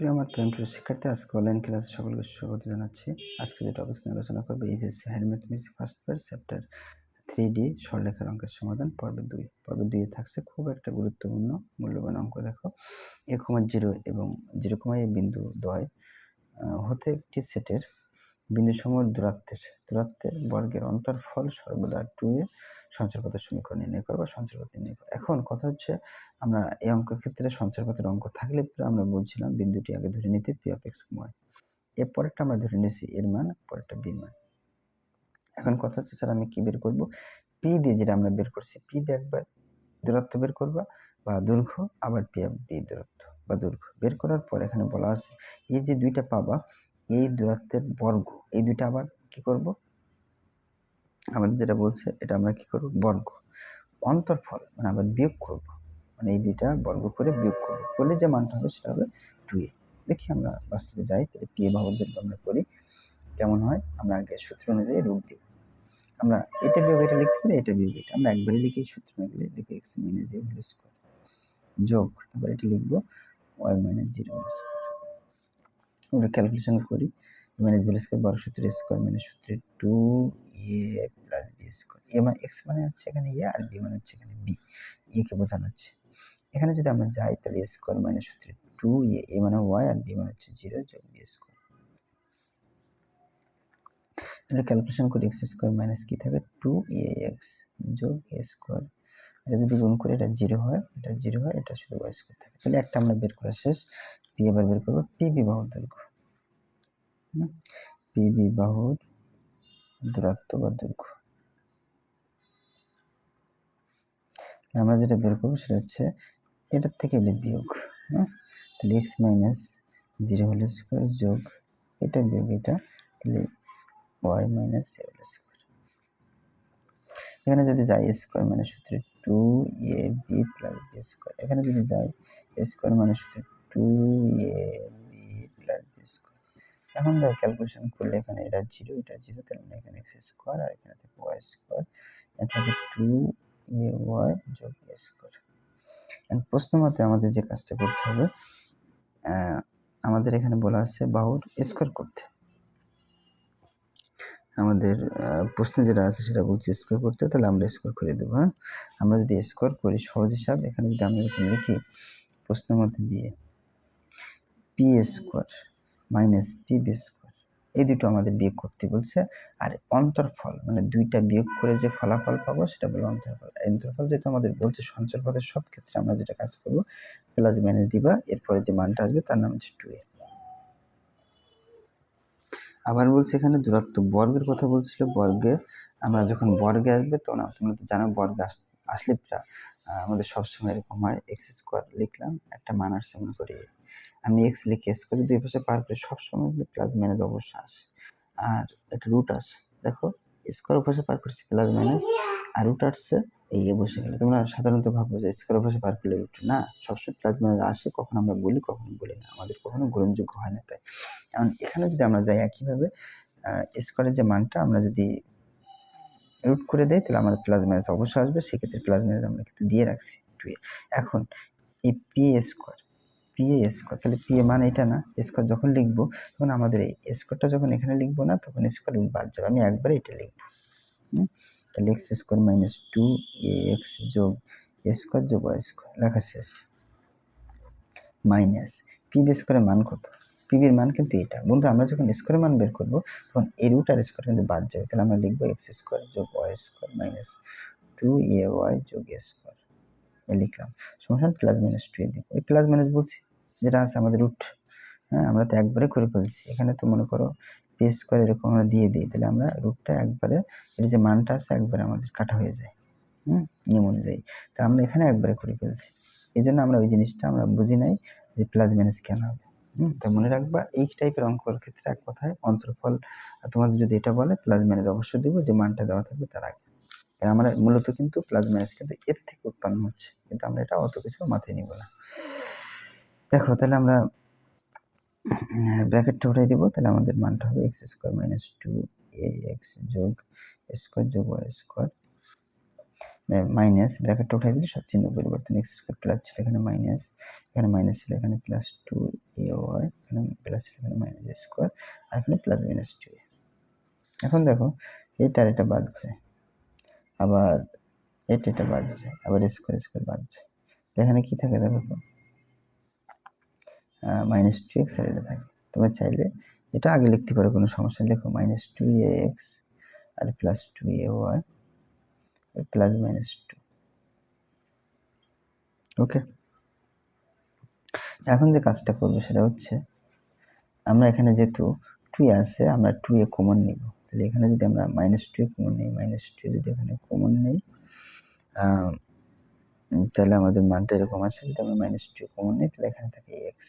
প্রিয় আমার প্রেম প্রিয় শিক্ষার্থী, আজকে অনলাইন ক্লাসে সকলকে স্বাগত জানাচ্ছি। আজকে যে টপিক নিয়ে আলোচনা করবে HSC higher mathematics first year chapter three D সরলেখার অঙ্কের সমাধান পর্বে দুই। পর্বে দুইয়ে থাকছে খুব একটা গুরুত্বপূর্ণ, মূল্যবান অঙ্ক, দেখো। এ কমা জিরো এবং জিরো কমা এ বিন্দু দয় হতে একটি সেটের বিন্দু সমূহের দূরত্বের দূরত্বের বর্গের অন্তর্ফল সর্বদা টু এ সঞ্চারপথের সমীকরণ নির্ণয় করো বা সঞ্চারপথ নির্ণয় করো এখন কথা হচ্ছে আমরা এই অঙ্কের ক্ষেত্রে সঞ্চারপথের অঙ্ক থাকলে আমরা বলছিলাম বিন্দুটি আগে ধরে নিতে পি অফ এক্স ওয়াই এর পরেরটা আমরা ধরে নিয়েছি এর মান, পরেরটা বির মান। এখন কথা হচ্ছে, স্যার, আমি কি বের করব? পি দিয়ে যেটা আমরা বের করছি পি দিয়ে একবার দূরত্ব বের করবা বা দৈর্ঘ্য, আবার পি বি দূরত্ব বা দৈর্ঘ্য। বের করার পর এখানে বলা আছে, এই যে দুইটা পাবা এই দূরত্বের বর্গ, এই দুইটা আবার কি করব? আমাদের যেটা বলছে, এটা আমরা কি করব? বর্গ। অন্তরফল মানে আবার বিয়োগ করব। মানে এই দুইটা বর্গ করে বিয়োগ করব। করলে যে মানটা হবে সেটা হবে টু এ। দেখি আমরা বাস্তবে যাই, তাহলে পি এ বাহুর আমরা করি, কেমন হয়? আমরা আগে সূত্র অনুযায়ী রূপ দিব। আমরা এটা বিয়োগ এটা লিখতে পারি, এটা বিয়োগ এটা। আমরা একবারে লিখি সূত্র অনুযায়ী লিখে x minus zero whole square যোগ, তারপর এটা লিখব y minus zero whole square আমরা ক্যালকুলেশন করি মাইনাস বি স্কোয়ার বারো সূত্রে স্কোয়ার মাইনাস সূত্রে two a plus b square a মানে এক্স মানে হচ্ছে এখানে এ আর বি মানে হচ্ছে এখানে বি একে বোঝানো হচ্ছে। এখানে যদি আমরা যাই, তাহলে এ স্কোয়ার মাইনাস সূত্রে টু এ এ মানে ওয়াই আর বি মানে হচ্ছে জিরো যোগ বি স্কোয়ার এটা ক্যালকুলেশন করি এক্স স্কোয়ার মাইনাস কি থাকে? টু এ এক্স যোগ এ স্কোয়ার এটা যদি গুণ করে, এটা জিরো হয়, এটা জিরো হয়, এটা শুধু ওয়াই স্কোয়ার থাকে। তাহলে একটা আমরা বের করা শেষ। পি এবার বের করব পি বিবাহ দৈর্ঘ্য পি বিবাহুর দূরত্ব বা দৈর্ঘ্য। আমরা যেটা বের করব সেটা হচ্ছে এটার থেকে এটা বিয়োগ হ্যাঁ তাহলে x minus zero whole square যোগ এটা বিয়োগ এটা, তাহলে y minus a whole square এখানে যদি যাই স্কোয়ার মানে সূত্রে two a b plus b square এখানে যদি যাই স্কোয়ার মানে সূত্রে two a b plus b square এখন ধর ক্যালকুলেশন করলে এখানে এটা জিরো এটা জিরো তার মানে এখানে এক্স স্কোয়ার আর এখানে থাকে ওয়াই স্কোয়ার এখানে থাকে টু এ ওয়াই যোগ এ স্কোয়ার প্রশ্ন মতে আমাদের যে কাজটা করতে হবে আমাদের এখানে বলা আছে বাহুর স্কোয়ার করতে। আমাদের প্রশ্ন যেটা আছে সেটা বলছে স্কোয়ার করতে, তাহলে আমরা স্কোয়ার করে দেবো হ্যাঁ? আমরা যদি স্কোয়ার করি সহজ হিসাব, এখানে যদি আমরা লিখি প্রশ্নের মধ্যে দিয়ে p square minus p b square এই দুটো আমাদের বিয়োগ করতে বলছে। আর অন্তর্ফল মানে দুইটা বিয়োগ করে যে ফলাফল পাবো, সেটা বলে অন্তর্ফল। অন্তরফল যেহেতু আমাদের বলছে সঞ্চয় পদের সব ক্ষেত্রে আমরা যেটা কাজ করব প্লাস মাইনাস দিবা, এরপরে যে মানটা আসবে তার নাম হচ্ছে টু এ আবার বলছে এখানে দূরত্ব, বর্গের কথা বলছিল, বর্গে, আমরা যখন বর্গে আসবে তখন তোমরা তো জানো বর্গে আসছে আসলে আমাদের সবসময় এরকম হয় এক্স স্কোয়ার লিখলাম, একটা মান আসছে মনে করি আমি এক্স লিখে এস করে দুই পাশে পার করে সবসময় প্লাস মাইনাস অবশ্যই আসে। আর একটা রুট আসে, দেখো স্কোয়ার পাশে পার করছি প্লাস মাইনাস আর রুট আসছে এই বসে গেলে। তোমরা সাধারণত ভাবো যে স্কোয়ার পাশে পার করলে রুট না। সবসময় প্লাস আসে, কখন আমরা বলি, কখনো বলি না। আমাদের কখনো গ্রহণযোগ্য হয় না তাই। কারণ এখানে যদি আমরা যাই একইভাবে স্কোয়ারের যে মানটা আমরা যদি রুট করে দেয় তাহলে আমাদের প্লাস মাইনাস অবশ্যই আসবে। সেক্ষেত্রে প্লাস মাইনাস আমরা কিন্তু দিয়ে রাখছি টু এ। এখন এই p a square p a square তাহলে পি এ মান এটা না? স্কোয়ার যখন লিখব, তখন আমাদের এই স্কোয়ারটা যখন এখানে লিখব না, তখন স্কোয়ার বাদ যাবে। আমি একবারে এটা লিখব। হুম? তাহলে x square minus two a x যোগ এ স্কোয়ার যোগ ওয়াই স্কোয়ার লেখা শেষ। মাইনাস পি বি স্কোয়ারের মান কত? পিবির মান কিন্তু এটা। বন্ধু, আমরা যখন স্কোয়ারের মান বের করব, তখন এই রুট আর স্কোয়ার কিন্তু বাদ যাবে। তাহলে আমরা লিখব এক্স স্কোয়ার যোগ y square minus two a y যোগ এ স্কোয়ার এ লিখলাম। সমান প্লাস মাইনাস টু এ দিব এই প্লাস মাইনাস বলছি, যেটা আছে আমাদের রুট হ্যাঁ আমরা তো একবারে করে ফেলছি। এখানে তো মনে করো পি করে এরকম আমরা দিয়ে দিই, তাহলে আমরা রুটটা একবারে, এর যে মানটা আছে একবারে আমাদের কাটা হয়ে যায়, হুম, নিয়ম অনুযায়ী। তা আমরা এখানে একবারে করে ফেলছি। এই জন্য আমরা ওই জিনিসটা আমরা বুঝি নাই যে প্লাস মাইনাস কেন হবে, হুম, তা মনে রাখবা, এই টাইপের অঙ্কর ক্ষেত্রে এক কথায় অন্তর্ফল তোমাদের যদি এটা বলে প্লাস মাইনাস অবশ্যই দিব, যে মানটা দেওয়া থাকবে তার আগে। আমরা মূলত কিন্তু প্লাস মাইনাস কিন্তু এর থেকে উৎপন্ন হচ্ছে, কিন্তু আমরা এটা অত কিছু মাথায় নিব না। দেখো, তাহলে আমরা ব্র্যাকেটটা উঠাই দিব, তাহলে আমাদের মানটা হবে x square minus two a x যোগ স্কোয়ার যোগ ওয়াই স্কোয়ার মাইনাস, ব্র্যাকেটটা উঠাই দিলে সব চিহ্ন পরিবর্তন, এক্স স্কোয়ার প্লাস ছিল এখানে মাইনাস এখানে মাইনাস ছিল এখানে প্লাস টু এ ওয়াই, এখানে প্লাস ছিল এখানে মাইনাস স্কোয়ার, আর এখানে প্লাস মাইনাস টু এখন দেখো এটা আর এটা বাদ যায় আবার এটা এটা বাদ যায় আবার স্কোয়ার স্কোয়ার বাদ যায় এখানে কি থাকে দেখো তো? মাইনাস টু এক্স আর এটা থাকে। তোমরা চাইলে এটা আগে লিখতে পারো, কোনো সমস্যা। লেখো minus two a x R plus two a y plus minus two okay এখন যে কাজটা করব সেটা হচ্ছে, আমরা এখানে যেহেতু টু আছে, আমরা টু এ কমন নিব। তাহলে এখানে যদি আমরা মাইনাস টু এ কমন নিই মাইনাস টু যদি এখানে কমন নেই তাহলে আমাদের মানটা এরকম আসে যদি আমরা মাইনাস টু কমন নিই, তাহলে এখানে থাকে x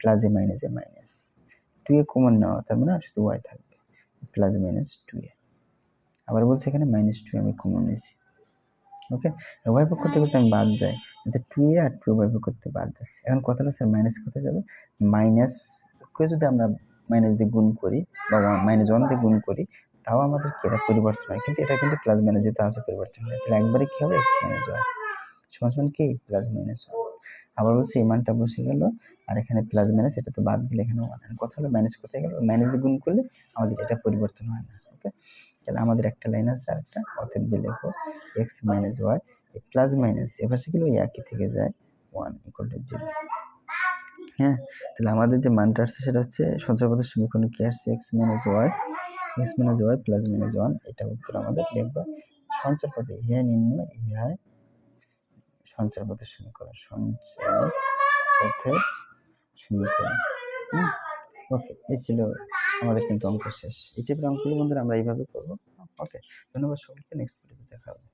plus a minus a minus two a common নেওয়া তার মানে শুধু ওয়াই থাকবে প্লাস মাইনাস টু এ আবার বলছে এখানে মাইনাস টু আমি কমন নিয়েছি। ওকে উভয় পক্ষ থেকে আমি বাদ যাই এতে টু এ আর টু উভয় পক্ষ থেকে বাদ যাচ্ছে। এখন কথাটা স্যার মাইনাস কোথায় যাবে? মাইনাস কে যদি আমরা মাইনাস দিয়ে গুণ করি বা মাইনাস ওয়ান দিয়ে গুণ করি, তাও আমাদের কি, এটা পরিবর্তন হয়। কিন্তু এটা কিন্তু প্লাস মাইনাস যেতে আছে, পরিবর্তন হয়। তাহলে একবারে কি হবে? এক্স মাইনাস ওয়াই সমান কি? প্লাস মাইনাস ওয়ান আবার বলছে, এই মানটা বসে গেল, আর এখানে প্লাস মাইনাস এটা তো বাদ গেলে এখানে ওয়ান কথা হলো মাইনাস কোথায় গেল? মাইনাস গুণ করলে আমাদের এটা পরিবর্তন হয় না ওকে তাহলে আমাদের একটা লাইন আছে আর একটা অতএব দিয়ে লেখো x minus y plus minus এবার সেগুলো একই থেকে যায় ওয়ান ইকুয়াল টু জিরো হ্যাঁ তাহলে আমাদের যে মানটা আসছে সেটা হচ্ছে সঞ্চয়পদের সমীকরণ কি আসছে? X minus y x minus y plus minus one এটা উত্তর আমাদের লিখবা। সঞ্চয় পদে ইহা নিম্ন ইহায় সঞ্চয় পথে সমীকরণ সঞ্চার পথে সমীকরণ ওকে এই ছিল আমাদের কিন্তু অঙ্ক শেষ। এটি টাইপের অঙ্কগুলো বন্ধুরা আমরা এইভাবে করব। ওকে ধন্যবাদ সকলকে। নেক্সট ভিডিওতে দেখা হবে।